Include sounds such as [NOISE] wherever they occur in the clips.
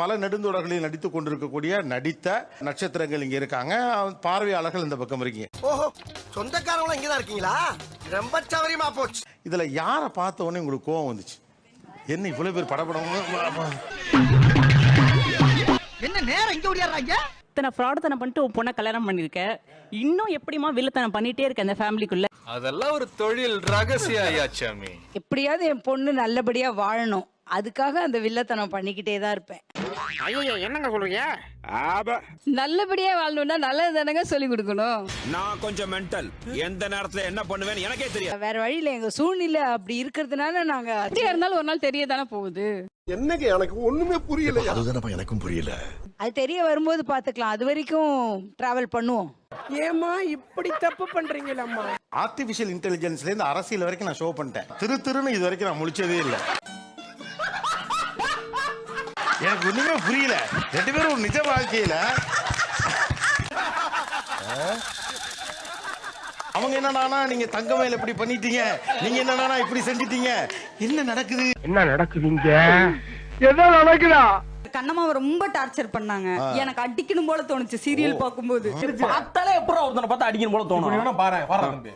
பல நெடுந்தொடர்களில் நடித்துக் கொண்டிருக்கக்கூடிய நடித்த நட்சத்திரங்கள் இங்க இருக்காங்க. பார்வையாளர்கள் இந்த பக்கம் இருக்கீங்க. ஓஹோ சொந்தக்காரங்களும் இங்கதான் இருக்கீங்களா? ரொம்ப சௌரியமா போச்சு. இதுல யாரை பார்த்த உடனே உங்களுக்கு கோவம் வந்துச்சு? என்ன இவ்வளவு பேர் படப்படம் என்ன நேரம் இங்க ஓடியாடுறாங்க? இத்தனை ஃப்ராடுத்தனம் பண்ணிட்டு உன் பொண்ணை கல்யாணம் பண்ணிருக்க இன்னும் எப்படிமா வில்லத்தனம் பண்ணிட்டே இருக்க அந்த ஃபேமிலிக்குள்ள அதெல்லாம் ஒரு தொழில் ரகசிய ஐயாச்சாமி எப்படியாவது என் பொண்ணு நல்லபடியா வாழணும். அதுக்காக அந்த வில்லத்தனம் பண்ணிக்கிட்டே தான் இருப்பேன். ஐயோ என்னங்க சொல்றீங்க? நல்லபடியா வாழணும்னா நல்லது தானங்க சொல்லி கொடுக்கணும். நான் கொஞ்சம் மென்டல் எந்த நேரத்துல என்ன பண்ணுவேன்னு எனக்கே தெரியும் வேற வழியில எங்க சூழ்நிலை அப்படி இருக்கிறதுனால நாங்க இருந்தாலும் ஒரு நாள் தெரிய தானே போகுது. என்னங்க எனக்கு ஒண்ணுமே புரியல அதுதானப்பா எனக்கும் புரியல. அது தெரிய வரும்போது பாத்துக்கலாம். அது வரைக்கும் டிராவல் பண்ணுவோம். ஏமா இப்படி தப்பு பண்றீங்களம்மா? ஆர்டிபிஷியல் இன்டெலிஜென்ஸ்ல இருந்து அரசியல் வரைக்கும் நான் ஷோ பண்ணிட்டேன். திரு திருன்னு இது வரைக்கும் நான் முழிச்சதே இல்லை. எனக்கு ஒண்ணுமே புரியல. ரெண்டு பேரும் ஒரு நிஜ வாழ்க்கையில அவங்க என்னடானா நீங்க தங்கமயில் இப்படி பண்ணிட்டீங்க? நீங்க என்னடானா இப்படி செஞ்சிட்டீங்க? என்ன நடக்குது? என்ன நடக்குதுங்க ஏதோ நடக்குதா? கண்ணம்மாவை ரொம்ப டார்ச்சர் பண்ணாங்க. எனக்கு அடிக்கணும் போல தோணுச்சு சீரியல் பார்க்கும்போது. பார்த்தாலே எப்பறம் ஒருத்தனை பார்த்தா அடிக்கணும் போல தோணும். பாரு தம்பி.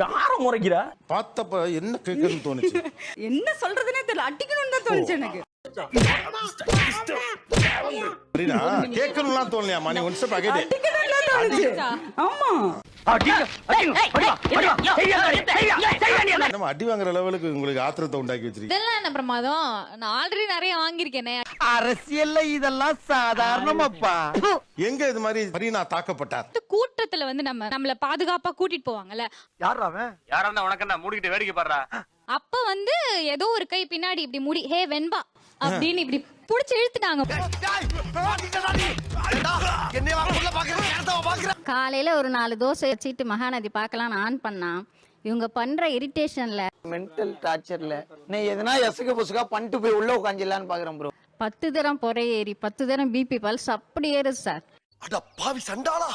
யார முறைக்கிற? பார்த்தப்ப என்ன கேட்கணும்னு தோணுச்சு. [LAUGHS] என்ன சொல்றதுனே தெரியல. அடிக்கணும்னு தான் தோணுச்சு எனக்கு. கேட்கணும்லாம் தோணலையாமா நீ ஒன் ஸ்டெப் அகைட் அடிக்கணும்னு தான் தோணுச்சு. ஆமா. நம்ம அடி வாங்குற லெவலுக்கு உங்களுக்கு ஆத்திரத்தை உண்டாக்கி வச்சிருக்கீங்க இதெல்லாம் என்ன பிரமாதம் நான் ஆல்ரெடி நிறைய வாங்கியிருக்கேனே அரசியல்ல இதெல்லாம் சாதாரணமாப்பா எங்க இது மாதிரி மரீனா தாக்கப்பட்டார் கூட்டத்துல வந்து நம்ம நம்மள பாதுகாப்பா கூட்டிட்டு போவாங்கல்ல யார் அவன் யாரா இருந்தா உனக்கு என்ன மூடிக்கிட்டு வேடிக்கை பாடுறா அப்ப வந்து ஏதோ ஒரு கை பின்னாடி இப்படி முடி ஹே வெண்பா அப்படின்னு இப்படி புடிச்சு இழுத்துட்டாங்க காலையில ஒரு நாலு தோசை வச்சுட்டு மகாநதி பார்க்கலாம்னு ஆன் பண்ணா இவங்க பண்ற இரிட்டேஷன்ல மென்டல் டார்ச்சர்ல நீ எதனா எசுக புசுகா பண்ணிட்டு போய் உள்ள உட்காந்துலான்னு பாக்குறேன் ப்ரோ பத்து தரம் பொறை ஏறி பத்து தரம் பிபி பல்ஸ் அப்படி ஏறுது சார் அட பாவி சண்டாளா.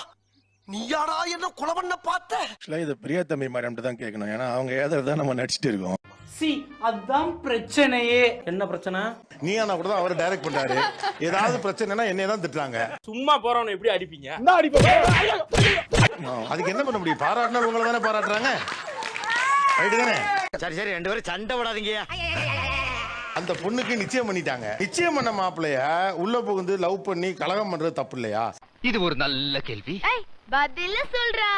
நீயாடா என்ன கொலை பண்ண பார்த்த? ஆக்சுவலாக இது பிரியா தம்பி மேடம் தான் கேட்கணும். ஏன்னா அவங்க ஏதாவது நம்ம நடிச்சிட்டு இருக்கோம். சி அதான் பிரச்சனையே. என்ன பிரச்சனை? நீ ஆனா கூட தான் அவர் டைரக்ட் பண்றாரு. ஏதாவது பிரச்சனைனா என்னைய தான் திட்டுறாங்க. சும்மா போறவன எப்படி அடிப்பீங்க? அதுக்கு என்ன பண்ண முடியும்? பாராட்டினா உங்களை தானே பாராட்டுறாங்க? ரைட்டு தானே? சரி சரி ரெண்டு பேரும் சண்டை விடாதீங்க அந்த பொண்ணுக்கு நிச்சயம் பண்ணிட்டாங்க. நிச்சயம் பண்ண மாப்பிள்ளைய உள்ள புகுந்து லவ் பண்ணி கலகம் பண்றது தப்பு இல்லையா? இது ஒரு நல்ல கேள்வி. பதில சொல்றா.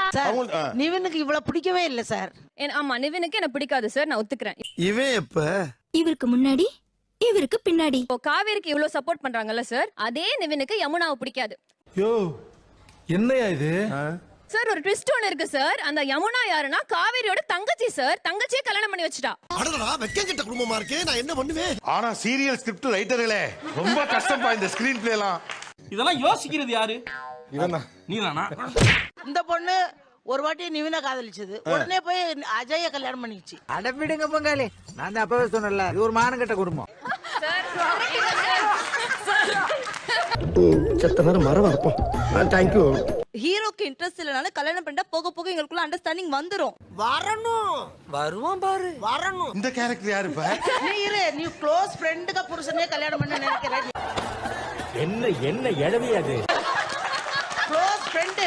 நிவனுக்கு இவ்வளவு பிடிக்கவே இல்ல சார். ஆமா நிவினுக்கு என்ன பிடிக்காது சார். நான் ஒத்துக்கிறேன். இவன் எப்ப? இவருக்கு முன்னாடி இவருக்கு பின்னாடி. இப்போ காவேரிக்கு இவ்வளவு சப்போர்ட் பண்றாங்கல்ல சார்? அதே நிவினுக்கு யமுனாவை பிடிக்காது. யோ என்னையா இது? சார் ஒரு ட்விஸ்ட் ஒன்னு இருக்கு சார். அந்த யமுனா யாருன்னா காவேரியோட தங்கச்சி சார். தங்கச்சியே கல்யாணம் பண்ணி வச்சுட்டா. அடடா வெக்கங்கிட்ட குடும்பமா இருக்கே? நான் என்ன பண்ணுவேன்? ஆனா சீரியல் ஸ்கிரிப்ட் ரைட்டர்களே ரொம்ப கஷ்டப்பா இந்த ஸ்கிரீன் பிளே எல்லாம். இதெல்லாம் யோசிக்கிறது யாரு? நீதானா இந்த பொண்ணு ஒரு வாட்டி நிவின காதலிச்சது. உடனே போய் அஜய கல்யாணம் பண்ணிச்சு அடப்பிடுங்க பங்காளி. நான் அப்பவே சொன்னல இது ஒரு மானங்கட்ட குடும்பம். செத்த நேரம் மரம் இருப்போம் தேங்க்யூ ஹீரோக்கு இன்ட்ரெஸ்ட் இல்லனாலும் கல்யாணம் பண்ணிட்டா போக போக எங்களுக்குள்ள அண்டர்ஸ்டாண்டிங் வந்துரும். வரணும். வருவான் பாரு. வரணும். இந்த கேரக்டர் யாரு இப்ப? நீ இரு நீ க்ளோஸ் ஃப்ரெண்டுக்கு புருஷனே கல்யாணம் பண்ண நினைக்கிற. என்ன என்ன எழவி அது க்ளோஸ் ஃப்ரெண்டு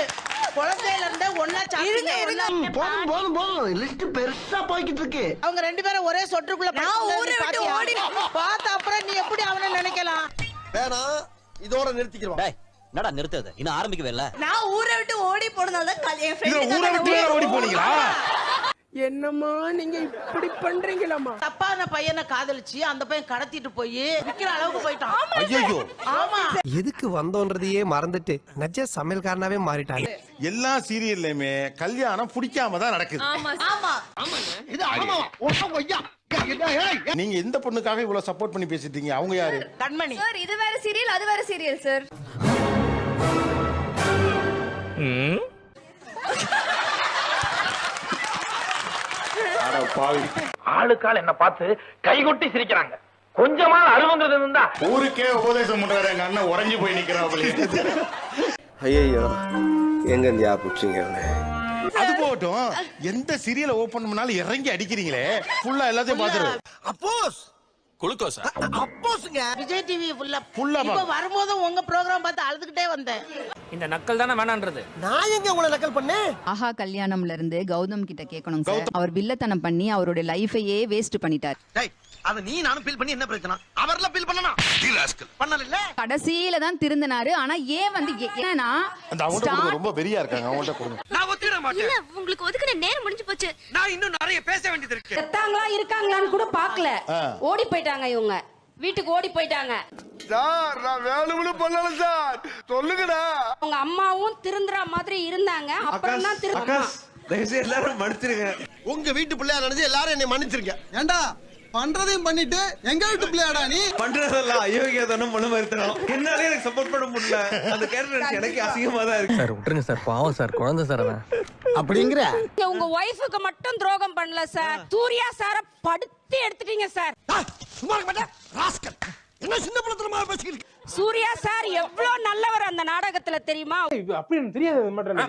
குழந்தையில இருந்த ஒன்னா சாப்பிடுங்க ஒண்ணா போதும் போதும் போதும். லிஸ்ட் பெருசா போய்கிட்டு இருக்கு. அவங்க ரெண்டு பேரும் ஒரே சொட்டுக்குள்ள நான் ஊரை விட்டு ஓடி பார்த்த அப்புறம் நீ எப்படி அவனை நினைக்கலாம்? வேணாம் இதோட நிறுத்திக்கிறோம் என்னடா நிறுத்தது இன்னும் ஆரம்பிக்கவே இல்ல. நான் ஊரை விட்டு ஓடி போனதால என் ஊரை விட்டு ஓடி போனீங்களா? என்னம்மா நீங்க இப்படி பண்றீங்களாமா தப்பான பையனை காதலிச்சு அந்த பையன் கடத்திட்டு போய் விக்கிற அளவுக்கு போயிட்டான். ஐயோ ஆமா. எதுக்கு வந்தோன்றதையே மறந்துட்டு நஜ சமையல்காரனாவே மாறிட்டாங்க எல்லா சீரியல்லையுமே கல்யாணம் பிடிக்காம தான் நடக்குது. நீங்க எந்த பொண்ணுக்காக இவ்வளவு சப்போர்ட் பண்ணி பேசிட்டீங்க? அவங்க யாரு? கண்மணி. சார் இது வேற சீரியல் அது வேற சீரியல் சார். [LAUGHS] ஆளுக்கால் என்ன பார்த்து கைகொட்டி சிரிக்கிறாங்க. கொஞ்சமா அருவங்கிறது இருந்தா ஊருக்கே உபதேசம் பண்றாரு. எங்க அண்ணன் உறைஞ்சு போய் நிக்கிறான் ஐயோ எங்க ஞாபகம் அது போகட்டும். எந்த சீரியலை ஓபன் பண்ணாலும் இறங்கி அடிக்கிறீங்களே. ஃபுல்லா எல்லாத்தையும் பாத்துரு அப்போஸ் குளுக்கோஸா? அப்போஸ்ங்க. விஜய் டிவி ஃபுல்லா Full-ஆ இப்ப பாரு. வரும்போது உங்க ப்ரோக்ராம் பார்த்து அழுதுகிட்டே வந்தேன். இந்த நக்கல் தானே வேணான்றது. நான் எங்க உங்களை நக்கல் பண்ணேன்? ஆஹா கல்யாணம்ல இருந்து கௌதம் கிட்ட கேட்கணும் சார். அவர் வில்லத்தனம் பண்ணி அவருடைய லைஃபையே வேஸ்ட் பண்ணிட்டார். டேய் அத நீ நானும் ஃபீல் பண்ணி என்ன பிரச்சனை? அவர்ல ஃபீல் பண்ணனா? பண்ணல. கடைசியில தான் திருந்தினாரு. ஆனா ஏன் வந்து ஏன்னா அந்த ரொம்ப பெரியா இருக்காங்க அவங்கள்ட்ட கொடுங்க. நான் மாட்டேன். உங்களுக்கு ஒதுக்குன நேரம் முடிஞ்சு போச்சு. நான் இன்னும் நிறைய பேச வேண்டியது இருக்கு. செத்தாங்களா இருக்காங்களான்னு கூட பாக்கல ஓடி போயிட்டாங்க இவங்க. வீட்டுக்கு ஓடி போயிட்டாங்க. சார் நான் வேணும்னு பண்ணல சார். சொல்லுங்கடா. அவங்க அம்மாவும் திருந்துற மாதிரி இருந்தாங்க. அப்புறம் தான் திரும்ப எல்லாரும் மன்னிச்சிருங்க. உங்க வீட்டு பிள்ளையா நினைச்சு எல்லாரும் என்னை மன்னிச்சிருங்க. ஏண்டா? பண்றதையும் பண்ணிட்டு எங்க வீட்டு பிள்ளையாடா நீ? பண்றதெல்லாம் அயோக்கியதனம் பண்ண மறுத்தணும் என்னாலே எனக்கு சப்போர்ட் பண்ண முடியல. அந்த கேரக்டர் எனக்கு அசிங்கமா தான் இருக்கு. சார் விட்டுருங்க சார். பாவம் சார் குழந்தை சார் அவன். அப்படிங்கிற? உங்க ஒய்ஃபுக்கு மட்டும் துரோகம் பண்ணல சார். சூர்யா சார படுத்தி எடுத்துட்டீங்க சார். சும்மா இருக்க மாட்டேன். ராஸ்கல். என்ன சின்ன பிள்ளைத்தனமா பேசிக்கிறீங்க சூர்யா சார் எவ்வளவு நல்லவர் அந்த நாடகத்துல தெரியுமா?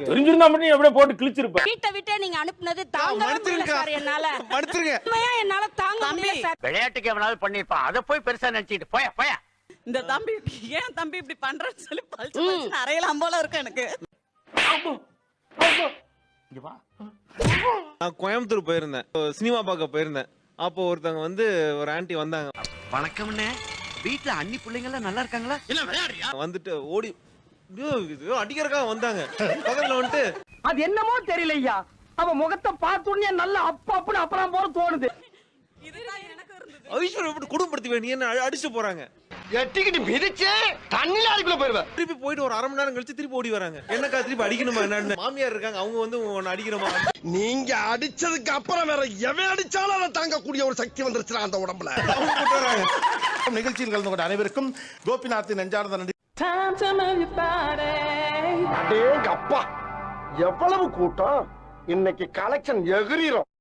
தெரிஞ்சிருந்தா மட்டும் எப்படியே போட்டு கிழிச்சிருப்பேன் வீட்டை விட்டே நீங்க அனுப்புனது தாங்க முடியல சார் என்னால. மன்னிச்சிருங்க. உண்மையா என்னால தாங்க முடியல சார். விளையாட்டுக்கு எவனாவது பண்ணிருப்பான் அதை போய் பெருசா நினைச்சிட்டு போய போய இந்த தம்பி ஏன் தம்பி இப்படி பண்றேன்னு சொல்லி பழிச்சு பழிச்சு அறையலாம் போல இருக்கு எனக்கு. நான் கோயம்புத்தூர் போயிருந்தேன். சினிமா பார்க்க போயிருந்தேன். அப்போ ஒருத்தவங்க வந்து ஒரு ஆன்ட்டி வந்தாங்க. வணக்கம்ண்ணே வீட்டுல அண்ணி பிள்ளைங்க எல்லாம் நல்லா இருக்காங்களா? என்ன விளையாடுறியா? வந்துட்டு ஓடி அடிக்கிறக்காக வந்தாங்க. பக்கத்துல வந்துட்டு அது என்னமோ தெரியலையா? அவ முகத்தை பார்த்துடனே நல்ல அப்பா அப்படி அப்புறம் போல தோணுது. ஐஸ்வர்யா எப்படி குடும்பப்படுத்தி நீ என்ன அடி- அடிச்சு போறாங்க? எட்டிக்கிட்டு மிதிச்சே தண்ணில அதுக்குள்ள போயிருவேன் திருப்பி போயிட்டு ஒரு அரை மணி நேரம் கழிச்சு திருப்பி ஓடி வராங்க. என்னக்கா திருப்பி அடிக்கணுமா என்னன்னு? மாமியார் இருக்காங்க அவங்க வந்து உன்னை அடிக்கணுமா? நீங்க அடிச்சதுக்கு அப்புறம் வேற எவன் அடிச்சாலும் அதை தாங்கக்கூடிய ஒரு சக்தி வந்துருச்சுடா அந்த உடம்புல. அவங்க போட்டு வராங்க. நிகழ்ச்சியில் கலந்து கொண்ட அனைவருக்கும் கோபிநாத் நெஞ்சார்ந்த நன்றி. அடேங்க அப்பா எவ்வளவு கூட்டம்? இன்னைக்கு கலெக்ஷன் எகிரிரும்.